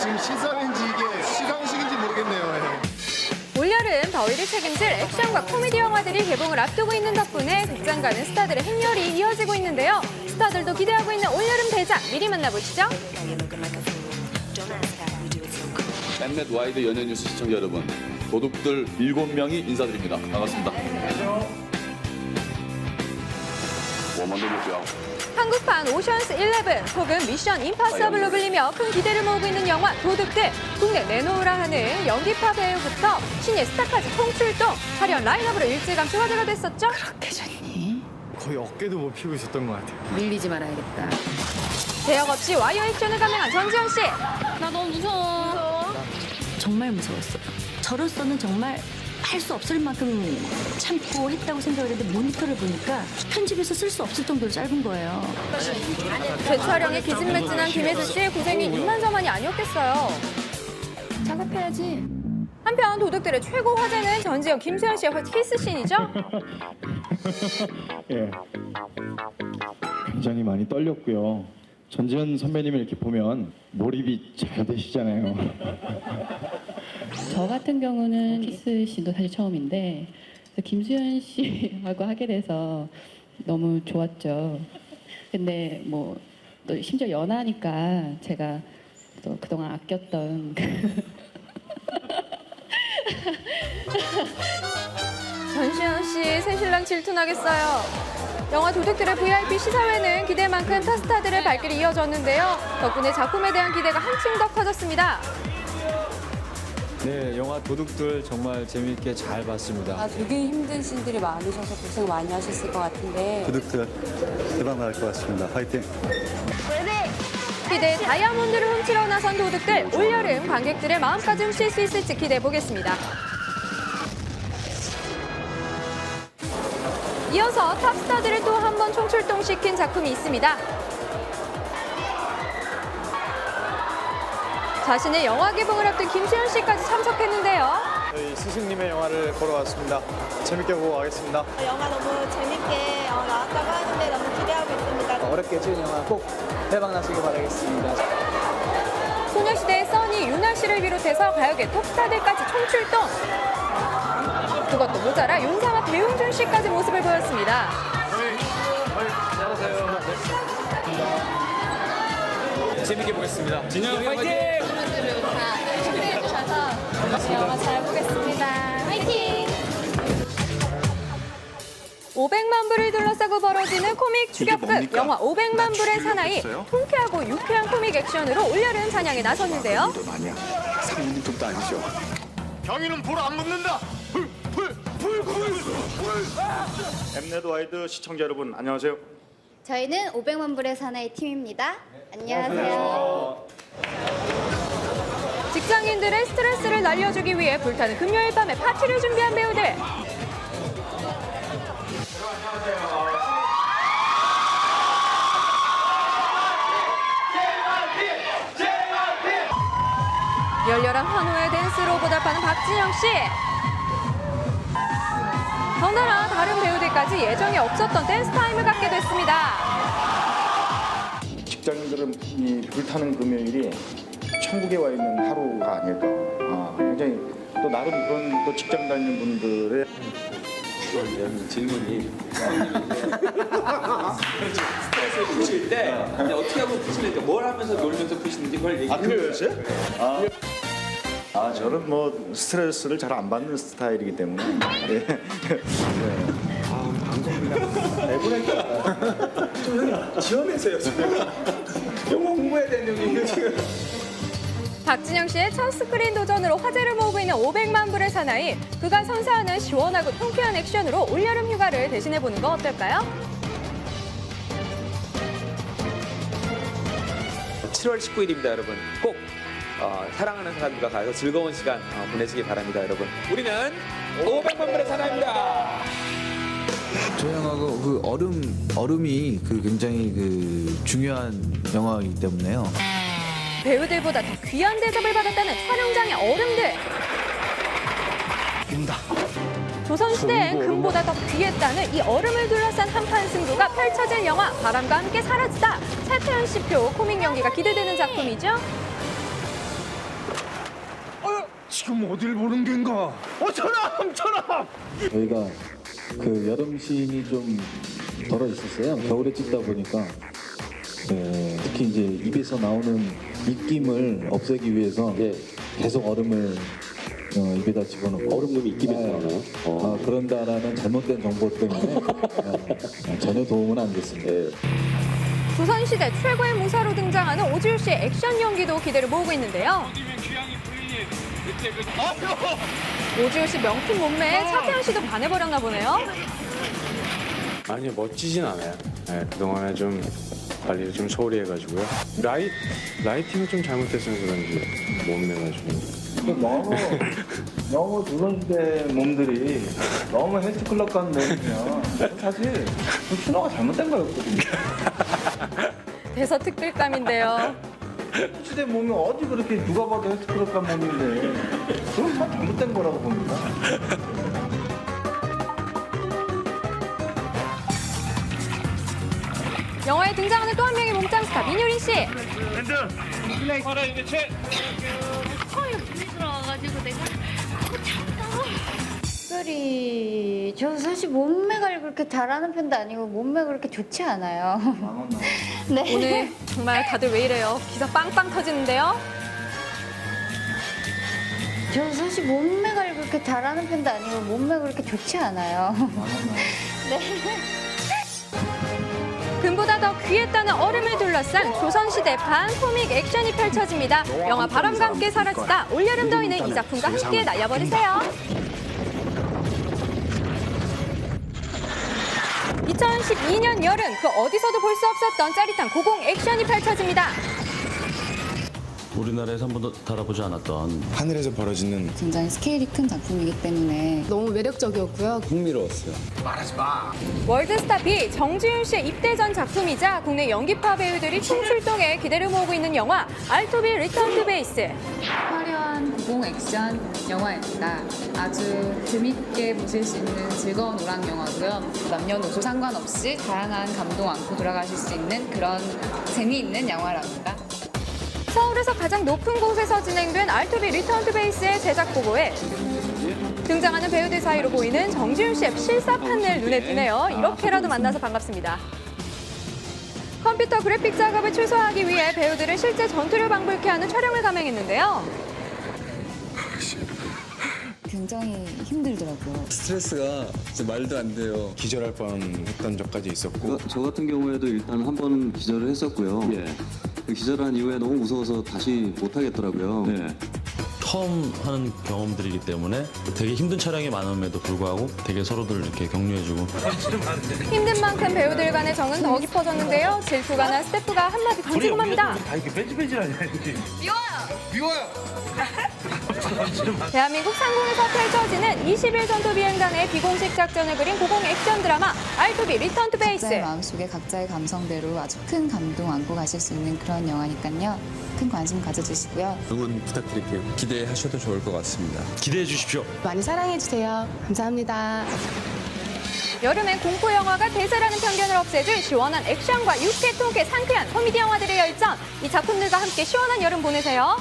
지금 시상인지 이게 시상식인지 모르겠네요. 예. 올여름 더위를 책임질 액션과 코미디 영화들이 개봉을 앞두고 있는 덕분에 극장 가는 스타들의 행렬이 이어지고 있는데요. 스타들도 기대하고 있는 올여름 대작 미리 만나보시죠. 엠넷 와이드 연예뉴스 시청자 여러분, 도둑들 7명이 인사드립니다. 반갑습니다. 안녕하세요. 뭐 한국판 오션스 11 혹은 미션 임파서블로 불리며 큰 기대를 모으고 있는 영화 도둑들 국내 내놓으라 하는 연기파 배우부터 신예 스타까지 통출동 화려한 라인업으로 일찌감치 화제가 됐었죠. 그렇게 좋니? 거의 어깨도 못 피고 있었던 것 같아요. 밀리지 말아야겠다. 제약 없이 와이어 액션을 감행한 전지현 씨. 나 너무 무서워. 정말 무서웠어요. 저로서는 정말 할 수 없을 만큼 참고 했다고 생각을 했는데 모니터를 보니까 편집에서 쓸 수 없을 정도로 짧은 거예요. 재촬영에 기진맥진한 김혜수 씨의 고생이 이만저만이 아니었겠어요. 작업해야지. 한편 도둑들의 최고 화제는 전지현 김수현 씨의 키스 씬이죠. 예. 굉장히 많이 떨렸고요. 전지현 선배님을 이렇게 보면 몰입이 잘 되시잖아요. 저 같은 경우는 키스 씨도 사실 처음인데 그래서 김수현 씨하고 하게 돼서 너무 좋았죠. 근데 뭐 또 심지어 연하니까 제가 또 그동안 아꼈던 전시현 씨 새신랑 질투나겠어요. 영화 도둑들의 VIP 시사회는 기대만큼 타스타들의 발길이 이어졌는데요. 덕분에 작품에 대한 기대가 한층 더 커졌습니다. 네, 영화 도둑들 정말 재미있게 잘 봤습니다. 아, 되게 힘든 씬들이 많으셔서 고생 많이 하셨을 것 같은데 도둑들 대박 날 것 같습니다. 화이팅! 기대의 다이아몬드를 훔치러 나선 도둑들 올여름 관객들의 마음까지 훔칠 수 있을지 기대해 보겠습니다. 이어서 탑스타들을 또 한 번 총출동시킨 작품이 있습니다. 자신의 영화 개봉을 앞둔 김수현 씨까지 참석했는데요. 저희 스승님의 영화를 보러 왔습니다. 재밌게 보고 가겠습니다. 영화 너무 재밌게 어, 나왔다고 하는데 너무 기대하고 있습니다. 어렵게 찍은 영화 꼭 대박 나시길 바라겠습니다. 소녀시대의 써니, 윤아 씨를 비롯해서 가요계 톱스타들까지 총출동. 그것도 모자라 윤상아, 배용준 씨까지 모습을 보였습니다. 재밌게 보겠습니다. 진영 화이팅! 준비해 주셔서 영화 잘 보겠습니다. 화이팅! 500만 불을 둘러싸고 벌어지는 코믹 추격극 영화 500만 불의 사나이 통쾌하고 유쾌한 코믹 액션으로 올여름 사냥에 나섰는데요. 아니야. 상인은 좀도 아니죠. 경위는 불안 붙는다. 엠넷 와이드 시청자 여러분 안녕하세요. 저희는 500만 불의 사나이 팀입니다. 안녕하세요. 직장인들의 스트레스를 날려주기 위해 불타는 금요일 밤에 파티를 준비한 배우들. 열렬한 환호의 댄스로 보답하는 박진영 씨. 더나 다른 배우들까지 예정에 없었던 댄스 타임을 갖게 됐습니다. 직장인들은 이 불타는 금요일이 천국에 와 있는 하루가 아닐까. 아, 굉장히 또 나름 그런 또 직장 다니는 분들의 질문이 스트레스를 푸실 때 어떻게 하고 푸시는지 뭘 하면서 놀면서 푸시는지 그걸 얘기해 주세요. 아, 아 저는 뭐 스트레스를 잘 안 받는 스타일이기 때문에 예. 박진영 씨의 첫 스크린 도전으로 화제를 모으고 있는 500만 불의 사나이. 그가 선사하는 시원하고 통쾌한 액션으로 올여름 휴가를 대신해보는 거 어떨까요? 7월 19일입니다, 여러분. 꼭 어, 사랑하는 사람들과 가서 즐거운 시간 어, 보내시기 바랍니다, 여러분. 우리는 500만 불의 사나입니다. 저 영화가 그 얼음 얼음이 그 굉장히 그 중요한 영화이기 때문에요. 배우들보다 더 귀한 대접을 받았다는 촬영장의 얼음들. 조선시대엔 금보다 더 귀했다는 이 얼음을 둘러싼 한판 승부가 펼쳐질 영화 바람과 함께 사라지다. 차태현 씨표 코믹 연기가 기대되는 작품이죠. 지금 어딜 보는 겐가? 어처럼 처럼. 저희가 그 여름 씬이 좀 덜어 있었어요. 겨울에 찍다 보니까 네, 특히 이제 입에서 나오는 입김을 없애기 위해서 계속 얼음을 어, 입에다 집어넣고 얼음놈이 입김에서 나오나요? 아, 그런다라는 잘못된 정보 때문에 어, 전혀 도움은 안 됐습니다. 조선시대 최고의 무사로 등장하는 오지율 씨의 액션 연기도 기대를 모으고 있는데요. 오지율 씨 명품 몸매에 차태현 씨도 반해버렸나 보네요. 아니요 멋지진 않아요. 네, 그동안에 좀 관리를 좀 소홀히 해가지고요. 라이 라이팅을 좀 잘못했으면 그런지 몸매가 좀. 너무 너무 조선시대 몸들이 너무 헬스클럽 가는 몸이면 사실 그 추노가 잘못된 거였거든요. 대서특필감인데요. 시대 몸이 어디 그렇게 누가 봐도 헬스클럽 간 몸인데 그건 참 잘못된 거라고 봅니다. 영화에 등장하는 또 한 명의 몸짱 스타 민효린 씨. 특별히 저 사실 몸매 관리 그렇게 잘하는 편도 아니고 몸매가 그렇게 좋지 않아요. 네. 오늘 정말 다들 왜 이래요? 기사 빵빵 터지는데요. 저 사실 몸매 관리 그렇게 잘하는 편도 아니고 몸매가 그렇게 좋지 않아요. 네. 금보다 더 귀했다는 얼음을 둘러싼 조선시대 반 코믹 액션이 펼쳐집니다. 영화 바람과 함께 사라지다 올여름 더위는 이 작품과 함께 날려버리세요. 2012년 여름 그 어디서도 볼 수 없었던 짜릿한 고공 액션이 펼쳐집니다. 우리나라에서 한 번도 다뤄보지 않았던 하늘에서 벌어지는 굉장히 스케일이 큰 작품이기 때문에 너무 매력적이었고요. 흥미로웠어요. 월드스타 B 정지윤 씨의 입대 전 작품이자 국내 연기파 배우들이 총 출동해 기대를 모으고 있는 영화 알토비 리턴 투 베이스. 화려한 고공 액션 영화입니다. 아주 재밌게 보실 수 있는 즐거운 오락 영화고요. 남녀노소 상관없이 다양한 감동 안고 돌아가실 수 있는 그런 재미있는 영화랍니다. 서울에서 가장 높은 곳에서 진행된 알토비 리턴 투 베이스의 제작 보고에 등장하는 배우들 사이로 보이는 정지윤 씨의 실사 판넬 눈에 띄네요. 이렇게라도 만나서 반갑습니다. 컴퓨터 그래픽 작업을 최소화하기 위해 배우들은 실제 전투를 방불케 하는 촬영을 감행했는데요. 굉장히 힘들더라고요. 스트레스가 진짜 말도 안 돼요. 기절할 뻔했던 적까지 있었고 저 같은 경우에도 일단 한 번은 기절을 했었고요. 그 기절한 이후에 너무 무서워서 다시 못 하겠더라고요. 처음 하는 경험들이기 때문에 되게 힘든 촬영이 많음에도 불구하고 되게 서로들 이렇게 격려해주고 힘든 만큼 배우들 간의 정은 더 깊어졌는데요. 질투가 난 스태프가 한마디 던지고맙니다. 다 이렇게 뺀질뺀질하냐 이게. 대한민국 상공에서 펼쳐지는 20일 전투 비행단의 비공식 작전을 그린 고공 액션 드라마 알토비 리턴 투 베이스. 각자의 마음속에 각자의 감성대로 아주 큰 감동 안고 가실 수 있는 그런 영화니까요. 큰 관심 가져주시고요. 응원 부탁드릴게요. 기대하셔도 좋을 것 같습니다. 기대해 주십시오. 많이 사랑해 주세요. 감사합니다. 여름엔 공포 영화가 대세라는 편견을 없애줄 시원한 액션과 유쾌, 통쾌, 상쾌한 코미디 영화들의 열전. 이 작품들과 함께 시원한 여름 보내세요.